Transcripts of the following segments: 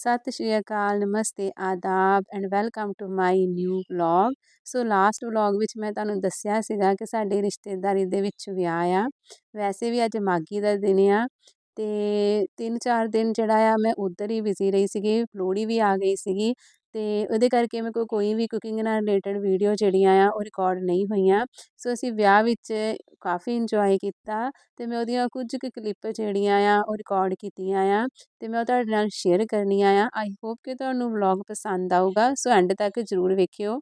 ਸਤਿ ਸ਼੍ਰੀ ਅਕਾਲ, ਨਮਸਤੇ, ਆਦਾਬ and welcome to my new vlog so last vlog ਵਿੱਚ ਮੈਂ ਤੁਹਾਨੂੰ ਦੱਸਿਆ ਸੀਗਾ ਕਿ ਸਾਡੇ ਰਿਸ਼ਤੇਦਾਰੀ ਦੇ ਵਿੱਚ ਵਿਆਹ ਆ। ਵੈਸੇ ਵੀ ਅੱਜ ਮਾਗੀ ਦਾ ਦਿਨ ਆ ਤੇ ਤਿੰਨ ਚਾਰ ਦਿਨ ਜਿਹੜਾ ਆ ਮੈਂ ਉੱਧਰ ਹੀ ਬਿਜ਼ੀ ਰਹੀ ਸੀਗੀ, ਲੋਹੜੀ ਵੀ ਆ ਗਈ ਸੀਗੀ। ਅਤੇ ਉਹਦੇ ਕਰਕੇ ਮੇਰੇ ਕੋਲ ਕੋਈ ਵੀ ਕੁਕਿੰਗ ਨਾਲ ਰਿਲੇਟਡ ਵੀਡੀਓ ਜਿਹੜੀਆਂ ਆ, ਉਹ ਰਿਕਾਰਡ ਨਹੀਂ ਹੋਈਆਂ। ਸੋ ਅਸੀਂ ਵਿਆਹ ਵਿੱਚ ਕਾਫੀ ਇੰਜੋਏ ਕੀਤਾ ਅਤੇ ਮੈਂ ਉਹਦੀਆਂ ਕੁਝ ਕੁ ਕਲਿੱਪ ਜਿਹੜੀਆਂ ਆ, ਉਹ ਰਿਕਾਰਡ ਕੀਤੀਆਂ ਆ ਅਤੇ ਮੈਂ ਉਹ ਤੁਹਾਡੇ ਨਾਲ ਸ਼ੇਅਰ ਕਰਨੀਆਂ ਆ। ਆਈ ਹੋਪ ਕਿ ਤੁਹਾਨੂੰ ਵਲੋਗ ਪਸੰਦ ਆਊਗਾ। ਸੋ ਐਂਡ ਤੱਕ ਜ਼ਰੂਰ ਵੇਖਿਓ।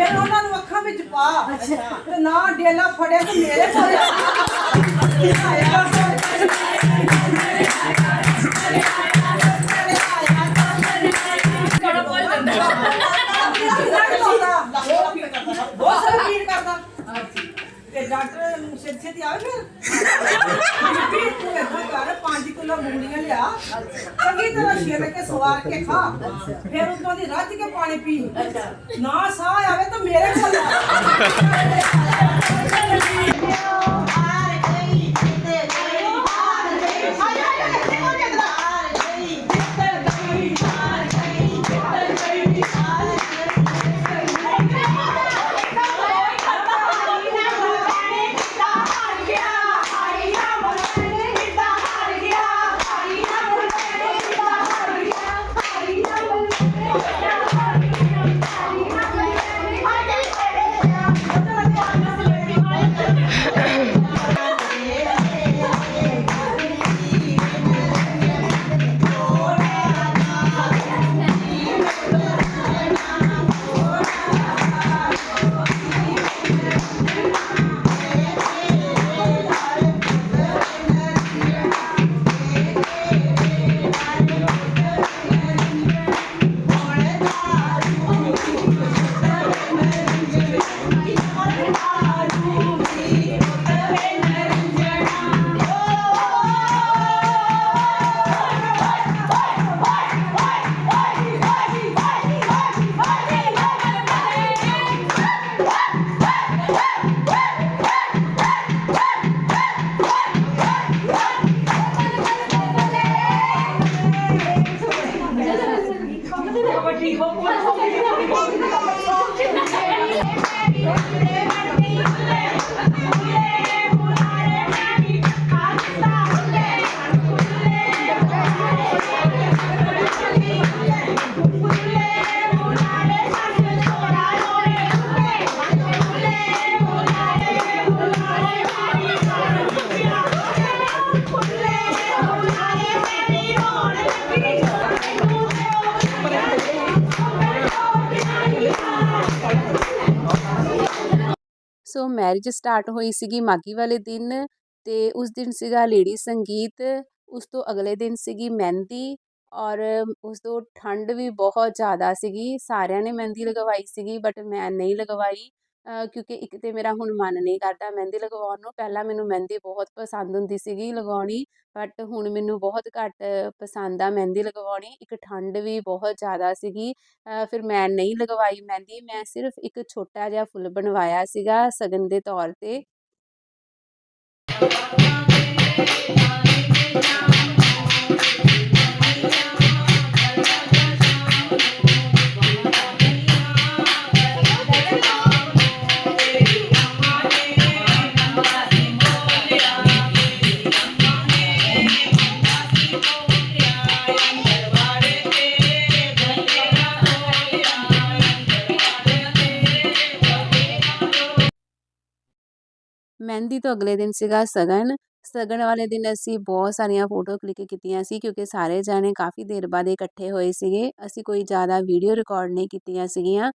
ਫਿਰ ਉਹਨਾਂ ਨੂੰ ਅੱਖਾਂ ਵਿੱਚ ਪਾ। ਤੇ ਨਾ ਡੇਲਾ ਫੜਿਆ ਤੇ ਮੇਰੇ ਕੋਲ ਆਇਆ ਤੇ ਡਾਕਟਰ ਨੂੰ ਛੇਤੀ ਛੇਤੀ ਆਵੇ ਫਿਰ। ਤੂੰ ਏਦਾਂ ਕਰ 5 ਕਿਲੋ ਮੂਲੀਆਂ ਲਿਆ। ਚੰਗੀ ਤਰ੍ਹਾਂ ਛਿੱਲ ਕੇ ਸਵਾਰ ਕੇ ਖਾ। ਫਿਰ ਉਤੋਂ ਦੀ ਰੱਜ ਕੇ ਪਾਣੀ ਪੀ। ਨਾ ਸਾਹ ਆਵੇ ਤਾਂ ਮੇਰੇ ਕੋਲ ਆ। ਸੋ ਮੈਰਿਜ ਸਟਾਰਟ ਹੋਈ ਸੀਗੀ ਮਾਘੀ ਵਾਲੇ ਦਿਨ ਅਤੇ ਉਸ ਦਿਨ ਸੀਗਾ ਲੇਡੀ ਸੰਗੀਤ, ਉਸ ਤੋਂ ਅਗਲੇ ਦਿਨ ਸੀਗੀ ਮਹਿੰਦੀ ਔਰ ਉਸ ਤੋਂ ਠੰਡ ਵੀ ਬਹੁਤ ਜ਼ਿਆਦਾ ਸੀਗੀ, ਸਾਰਿਆਂ ਨੇ ਮਹਿੰਦੀ ਲਗਵਾਈ ਸੀਗੀ ਬਟ ਮੈਂ ਨਹੀਂ ਲਗਵਾਈ। ਕਿਉਂਕਿ ਇੱਕ ਤੇ ਮੇਰਾ ਹੁਣ ਮਨ ਨਹੀਂ ਕਰਦਾ ਮਹਿੰਦੀ ਲਗਵਾਉਣ ਨੂੰ। ਪਹਿਲਾਂ ਮੈਨੂੰ ਮਹਿੰਦੀ ਬਹੁਤ ਪਸੰਦ ਹੁੰਦੀ ਸੀਗੀ ਲਗਾਉਣੀ ਬਟ ਹੁਣ ਮੈਨੂੰ ਬਹੁਤ ਘੱਟ ਪਸੰਦ ਆ ਮਹਿੰਦੀ ਲਗਵਾਉਣੀ। ਇੱਕ ਠੰਡ ਵੀ ਬਹੁਤ ਜ਼ਿਆਦਾ ਸੀਗੀ। ਅ, ਫਿਰ ਮੈਂ ਨਹੀਂ ਲਗਵਾਈ ਮਹਿੰਦੀ ਮੈਂ ਸਿਰਫ ਇੱਕ ਛੋਟਾ ਜਿਹਾ ਫੁੱਲ ਬਣਵਾਇਆ ਸੀਗਾ ਸਗਨ ਦੇ ਤੌਰ 'ਤੇ। ਮਹਿੰਦੀ ਤੋਂ ਅਗਲੇ ਦਿਨ ਸੀਗਾ ਸਗਨ। ਸਗਨ ਵਾਲੇ ਦਿਨ ਅਸੀਂ ਬਹੁਤ ਸਾਰੀਆਂ ਫੋਟੋ ਕਲਿੱਕ ਕੀਤੀਆਂ ਸੀ ਕਿਉਂਕਿ ਸਾਰੇ ਜਾਣੇ ਕਾਫੀ ਦੇਰ ਬਾਅਦ ਇਕੱਠੇ ਹੋਏ ਸੀਗੇ। ਅਸੀਂ ਕੋਈ ਜ਼ਿਆਦਾ ਵੀਡੀਓ ਰਿਕਾਰਡ ਨਹੀਂ ਕੀਤੀਆਂ ਸੀਗੀਆਂ।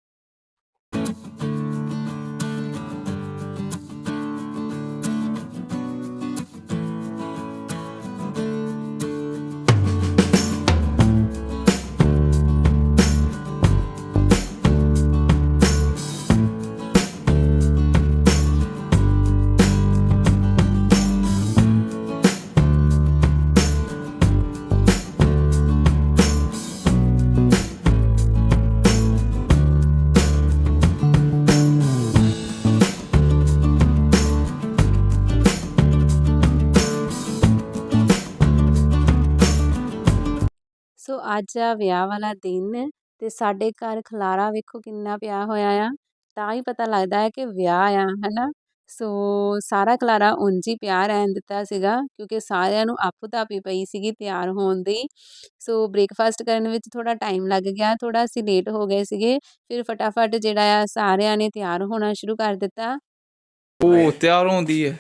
ਅੱਜ ਆ ਵਿਆਹ ਵਾਲਾ ਦਿਨ ਤੇ ਸਾਡੇ ਘਰ ਖਲਾਰਾ ਵੇਖੋ ਕਿੰਨਾ ਪਿਆ ਹੋਇਆ ਆ। ਤਾਂ ਹੀ ਪਤਾ ਲੱਗਦਾ ਹੈ ਕਿ ਵਿਆਹ ਆ ਹਨਾ? ਸੋ ਸਾਰਾ ਖਲਾਰਾ ਉਂਝ ਹੀ ਪਿਆ ਰਹਿਣ ਦਿੱਤਾ ਸੀਗਾ ਕਿਉਂਕਿ ਸਾਰਿਆਂ ਨੂੰ ਆਪੋ ਤਾਪੀ ਪਈ ਸੀਗੀ ਤਿਆਰ ਹੋਣ ਦੀ। ਸੋ ਬ੍ਰੇਕਫਾਸਟ ਕਰਨ ਵਿੱਚ ਥੋੜਾ ਟਾਈਮ ਲੱਗ ਗਿਆ ਥੋੜਾ ਅਸੀਂ ਲੇਟ ਹੋ ਗਏ ਸੀਗੇ ਫਿਰ ਫਟਾਫਟ ਜਿਹੜਾ ਆ ਸਾਰਿਆਂ ਨੇ ਤਿਆਰ ਹੋਣਾ ਸ਼ੁਰੂ ਕਰ ਦਿੱਤਾ। ਉਹ ਤਿਆਰ ਹੁੰਦੀ ਹੈ।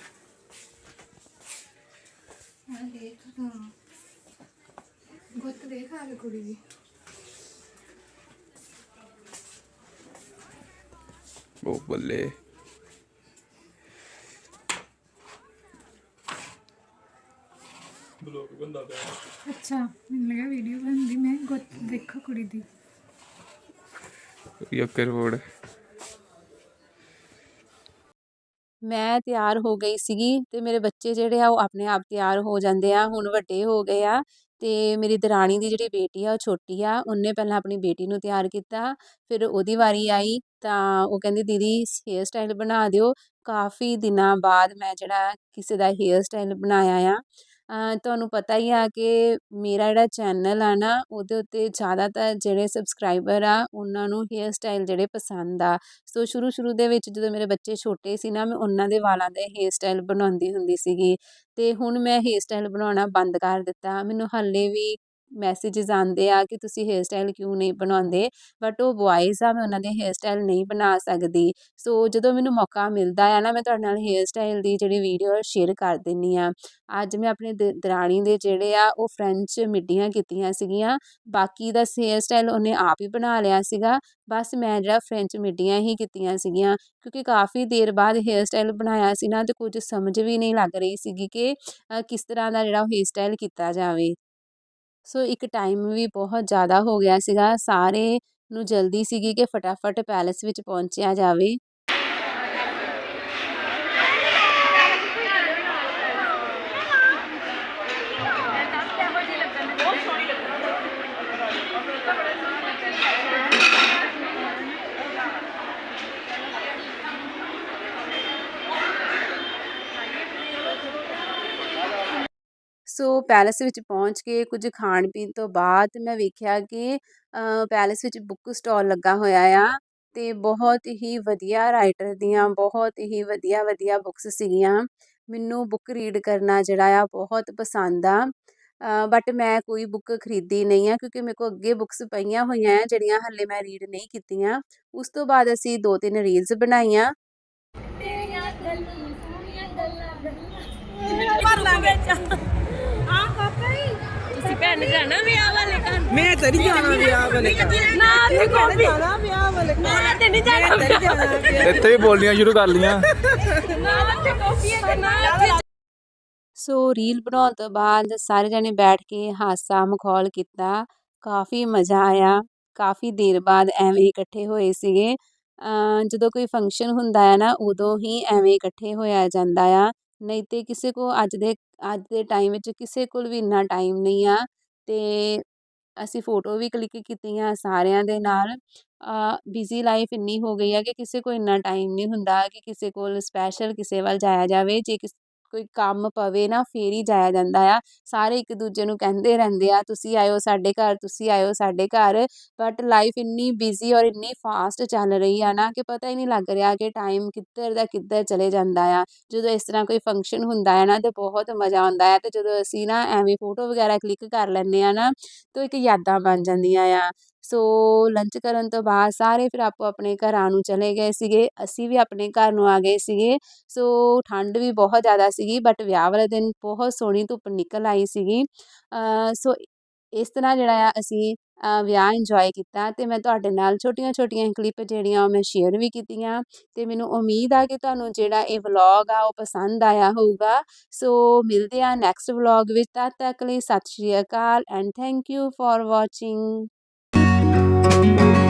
ਗੁੱਤ ਦੇਖ ਆ ਕੁੜੀ ਦੀ। ਉਹ ਬੱਲੇ। ਅੱਛਾ ਮੈਨੂੰ ਲੱਗਾ ਵੀਡੀਓ ਬਣਦੀ ਮੈਂ ਗੁੱਤ ਦੇਖੋ ਕੁੜੀ ਦੀ। ਯੱਕਰ ਵੋੜ ਮੈਂ ਤਿਆਰ ਹੋ ਗਈ ਸੀਗੀ ਤੇ ਮੇਰੇ ਬੱਚੇ ਜਿਹੜੇ ਆ ਉਹ ਆਪਣੇ ਆਪ ਤਿਆਰ ਹੋ ਜਾਂਦੇ ਆ ਹੁਣ ਵੱਡੇ ਹੋ ਗਏ ਆ। ਅਤੇ ਮੇਰੀ ਦਰਾਣੀ ਦੀ ਜਿਹੜੀ ਬੇਟੀ ਆ, ਉਹ ਛੋਟੀ ਆ, ਉਹਨੇ ਪਹਿਲਾਂ ਆਪਣੀ ਬੇਟੀ ਨੂੰ ਤਿਆਰ ਕੀਤਾ, ਫਿਰ ਉਹਦੀ ਵਾਰੀ ਆਈ ਤਾਂ ਉਹ ਕਹਿੰਦੀ, ਦੀਦੀ ਹੇਅਰ ਸਟਾਈਲ ਬਣਾ ਦਿਓ। ਕਾਫੀ ਦਿਨਾਂ ਬਾਅਦ ਮੈਂ ਜਿਹੜਾ ਕਿਸੇ ਦਾ ਹੇਅਰ ਸਟਾਈਲ ਬਣਾਇਆ ਆ ਤੁਹਾਨੂੰ ਪਤਾ ਹੀ ਆ ਕਿ ਮੇਰਾ ਜਿਹੜਾ ਚੈਨਲ ਆ ਨਾ, ਉਹਦੇ ਉੱਤੇ ਜ਼ਿਆਦਾਤਰ ਜਿਹੜੇ ਸਬਸਕ੍ਰਾਈਬਰ ਆ, ਉਹਨਾਂ ਨੂੰ ਹੇਅਰ ਸਟਾਈਲ ਜਿਹੜੇ ਪਸੰਦ ਆ। ਸੋ ਸ਼ੁਰੂ ਸ਼ੁਰੂ ਦੇ ਵਿੱਚ ਜਦੋਂ ਮੇਰੇ ਬੱਚੇ ਛੋਟੇ ਸੀ ਨਾ, ਮੈਂ ਉਹਨਾਂ ਦੇ ਵਾਲਾਂ ਦੇ ਹੇਅਰ ਸਟਾਈਲ ਬਣਾਉਂਦੀ ਹੁੰਦੀ ਸੀਗੀ। ਅਤੇ ਹੁਣ ਮੈਂ ਹੇਅਰ ਸਟਾਈਲ ਬਣਾਉਣਾ ਬੰਦ ਕਰ ਦਿੱਤਾ। ਮੈਨੂੰ ਹਾਲੇ ਵੀ ਮੈਸੇਜਿਸ ਆਉਂਦੇ ਆ ਕਿ ਤੁਸੀਂ ਹੇਅਰ ਸਟਾਈਲ ਕਿਉਂ ਨਹੀਂ ਬਣਾਉਂਦੇ? ਬਟ ਉਹ ਬੋਆਇਜ਼ ਆ, ਮੈਂ ਉਹਨਾਂ ਦੇ ਹੇਅਰ ਸਟਾਈਲ ਨਹੀਂ ਬਣਾ ਸਕਦੀ। ਸੋ ਜਦੋਂ ਮੈਨੂੰ ਮੌਕਾ ਮਿਲਦਾ ਆ ਨਾ, ਮੈਂ ਤੁਹਾਡੇ ਨਾਲ ਹੇਅਰ ਸਟਾਈਲ ਦੀ ਜਿਹੜੀ ਵੀਡੀਓ ਸ਼ੇਅਰ ਕਰ ਦਿੰਨੀ ਆ ਅੱਜ ਮੈਂ ਆਪਣੇ ਦ, ਦਰਾਣੀ ਦੇ ਜਿਹੜੇ ਆ, ਉਹ ਫਰੈਂਚ ਮਿੱਡੀਆਂ ਕੀਤੀਆਂ ਸੀਗੀਆਂ। ਬਾਕੀ ਦਾ ਹੇਅਰ ਸਟਾਈਲ ਉਹਨੇ ਆਪ ਹੀ ਬਣਾ ਲਿਆ ਸੀਗਾ। ਬਸ ਮੈਂ ਜਿਹੜਾ ਫਰੈਂਚ ਮਿੱਡੀਆਂ ਹੀ ਕੀਤੀਆਂ ਸੀਗੀਆਂ। ਕਿਉਂਕਿ ਕਾਫੀ ਦੇਰ ਬਾਅਦ ਹੇਅਰ ਸਟਾਈਲ ਬਣਾਇਆ ਸੀ ਨਾ, ਤੇ ਕੁਝ ਸਮਝ ਵੀ ਨਹੀਂ ਲੱਗ ਰਹੀ ਸੀਗੀ ਕਿ ਕਿਸ ਤਰ੍ਹਾਂ ਦਾ ਜਿਹੜਾ ਹੇਅਰ ਸਟਾਈਲ ਕੀਤਾ ਜਾਵੇ। ਸੋ ਇੱਕ ਟਾਈਮ ਵੀ ਬਹੁਤ ਜ਼ਿਆਦਾ ਹੋ ਗਿਆ ਸੀਗਾ, ਸਾਰੇ ਨੂੰ ਜਲਦੀ ਸੀਗੀ ਕਿ ਫਟਾਫਟ ਪੈਲਸ ਵਿੱਚ ਪਹੁੰਚਿਆ ਜਾਵੇ। ਸੋ ਪੈਲਸ ਵਿੱਚ ਪਹੁੰਚ ਕੇ ਕੁਝ ਖਾਣ ਪੀਣ ਤੋਂ ਬਾਅਦ ਮੈਂ ਵੇਖਿਆ ਕਿ ਪੈਲਸ ਵਿੱਚ ਬੁੱਕ ਸਟਾਲ ਲੱਗਾ ਹੋਇਆ ਆ ਤੇ ਬਹੁਤ ਹੀ ਵਧੀਆ ਰਾਈਟਰ ਦੀਆਂ ਬਹੁਤ ਹੀ ਵਧੀਆ ਵਧੀਆ ਬੁੱਕਸ ਸੀਗੀਆਂ। ਮੈਨੂੰ ਬੁੱਕ ਰੀਡ ਕਰਨਾ ਜਿਹੜਾ ਆ ਬਹੁਤ ਪਸੰਦ ਆ। ਬਟ ਮੈਂ ਕੋਈ ਬੁੱਕ ਖਰੀਦੀ ਨਹੀਂ ਆ ਕਿਉਂਕਿ ਮੇਰੇ ਕੋਲ ਅੱਗੇ ਬੁੱਕਸ ਪਈਆਂ ਹੋਈਆਂ ਆ ਜਿਹੜੀਆਂ ਹੱਲੇ ਮੈਂ ਰੀਡ ਨਹੀਂ ਕੀਤੀਆਂ। ਉਸ ਤੋਂ ਬਾਅਦ ਅਸੀਂ ਦੋ ਤਿੰਨ ਰੀਲਸ ਬਣਾਈਆਂ। ਮੈਂ ਤਾਂ ਨਹੀਂ ਜਾਣਾ ਵਿਆਹ ਵਾਲੇ ਘਰ। ਨਾ ਤੇ ਕੋਈ ਜਾਣਾ ਵਿਆਹ ਵਾਲੇ ਘਰ? ਨਾ ਤੇ ਨਹੀਂ ਜਾਣਾ ਵਿਆਹ ਵਾਲੇ ਘਰ। ਇੱਥੇ ਹੀ ਬੋਲਣੀਆਂ ਸ਼ੁਰੂ ਕਰ ਲੀਆਂ ਸੋ ਰੀਲ ਬਣਾਉਣ ਤੋਂ ਬਾਅਦ ਸਾਰੇ ਜਣੇ ਬੈਠ ਕੇ ਹਾਸਾ ਮਖੌਲ ਕੀਤਾ। ਕਾਫੀ ਮਜ਼ਾ ਆਇਆ। ਕਾਫੀ ਦੇਰ ਬਾਅਦ ਐਵੇਂ ਇਕੱਠੇ ਹੋਏ ਸੀਗੇ। ਜਦੋਂ ਕੋਈ ਫੰਕਸ਼ਨ ਹੁੰਦਾ ਹੈ ਨਾ ਉਦੋਂ ਹੀ ਐਵੇਂ ਇਕੱਠੇ ਹੋਇਆ ਜਾਂਦਾ ਆ। ਨਹੀਂ ਤੇ ਕਿਸੇ ਕੋ ਅੱਜ ਦੇ ਅੱਜ ਦੇ ਟਾਈਮ ਵਿੱਚ ਕਿਸੇ ਕੋਲ ਵੀ ਇੰਨਾ ਟਾਈਮ ਨਹੀਂ ਆ। ਤੇ ਅਸੀਂ ਫੋਟੋ ਵੀ ਕਲਿੱਕ ਕੀਤੀਆਂ ਸਾਰਿਆਂ ਦੇ ਨਾਲ। ਬਿਜ਼ੀ ਲਾਈਫ ਇੰਨੀ ਹੋ ਗਈ ਆ ਕਿ ਕਿਸੇ ਕੋਲ ਇੰਨਾ ਟਾਈਮ ਨਹੀਂ ਹੁੰਦਾ ਕਿ ਕਿਸੇ ਕੋਲ ਸਪੈਸ਼ਲ ਕਿਸੇ ਵੱਲ ਜਾਇਆ ਜਾਵੇ। ਜੇ ਕਿਸ ਕੋਈ ਕੰਮ ਪਵੇ ਨਾ, ਫਿਰ ਹੀ ਜਾਇਆ ਜਾਂਦਾ ਆ। ਸਾਰੇ ਇੱਕ ਦੂਜੇ ਨੂੰ ਕਹਿੰਦੇ ਰਹਿੰਦੇ ਆ, ਤੁਸੀਂ ਆਇਓ ਸਾਡੇ ਘਰ, ਤੁਸੀਂ ਆਇਓ ਸਾਡੇ ਘਰ। ਬਟ ਲਾਈਫ ਇੰਨੀ ਬਿਜ਼ੀ ਔਰ ਇੰਨੀ ਫਾਸਟ ਚੱਲ ਰਹੀ ਆ ਨਾ ਕਿ ਪਤਾ ਹੀ ਨਹੀਂ ਲੱਗ ਰਿਹਾ ਕਿ ਟਾਈਮ ਕਿੱਧਰ ਦਾ ਕਿੱਧਰ ਚਲੇ ਜਾਂਦਾ ਆ। ਜਦੋਂ ਇਸ ਤਰ੍ਹਾਂ ਕੋਈ ਫੰਕਸ਼ਨ ਹੁੰਦਾ ਹੈ ਨਾ, ਤੇ ਬਹੁਤ ਮਜ਼ਾ ਆਉਂਦਾ ਹੈ ਤੇ ਜਦੋਂ ਅਸੀਂ ਨਾ ਐਵੇਂ ਫੋਟੋ ਵਗੈਰਾ ਕਲਿੱਕ ਕਰ ਲੈਂਦੇ ਆ ਨਾ, ਤਾਂ ਇੱਕ ਯਾਦਾਂ ਬਣ ਜਾਂਦੀਆਂ ਆ। ਸੋ ਲੰਚ ਕਰਨ ਤੋਂ ਬਾਅਦ ਸਾਰੇ ਫਿਰ ਆਪੋ ਆਪਣੇ ਘਰਾਂ ਨੂੰ ਚਲੇ ਗਏ ਸੀਗੇ। ਅਸੀਂ ਵੀ ਆਪਣੇ ਘਰ ਨੂੰ ਆ ਗਏ ਸੀਗੇ। ਸੋ ਠੰਡ ਵੀ ਬਹੁਤ ਜ਼ਿਆਦਾ ਸੀਗੀ ਬਟ ਵਿਆਹ ਵਾਲੇ ਦਿਨ ਬਹੁਤ ਸੋਹਣੀ ਧੁੱਪ ਨਿਕਲ ਆਈ ਸੀਗੀ। ਸੋ ਇਸ ਤਰ੍ਹਾਂ ਜਿਹੜਾ ਆ ਅਸੀਂ ਵਿਆਹ ਇੰਜੋਏ ਕੀਤਾ ਅਤੇ ਮੈਂ ਤੁਹਾਡੇ ਨਾਲ ਛੋਟੀਆਂ ਛੋਟੀਆਂ ਕਲਿੱਪ ਜਿਹੜੀਆਂ ਉਹ ਮੈਂ ਸ਼ੇਅਰ ਵੀ ਕੀਤੀਆਂ ਅਤੇ ਮੈਨੂੰ ਉਮੀਦ ਆ ਕਿ ਤੁਹਾਨੂੰ ਜਿਹੜਾ ਇਹ ਵਲੌਗ ਆ ਉਹ ਪਸੰਦ ਆਇਆ ਹੋਊਗਾ। ਸੋ ਮਿਲਦੇ ਆ ਨੈਕਸਟ ਵਲੌਗ ਵਿੱਚ, ਤਦ ਤੱਕ ਲਈ ਸਤਿ ਸ਼੍ਰੀ ਅਕਾਲ and thank you for watching Thank you.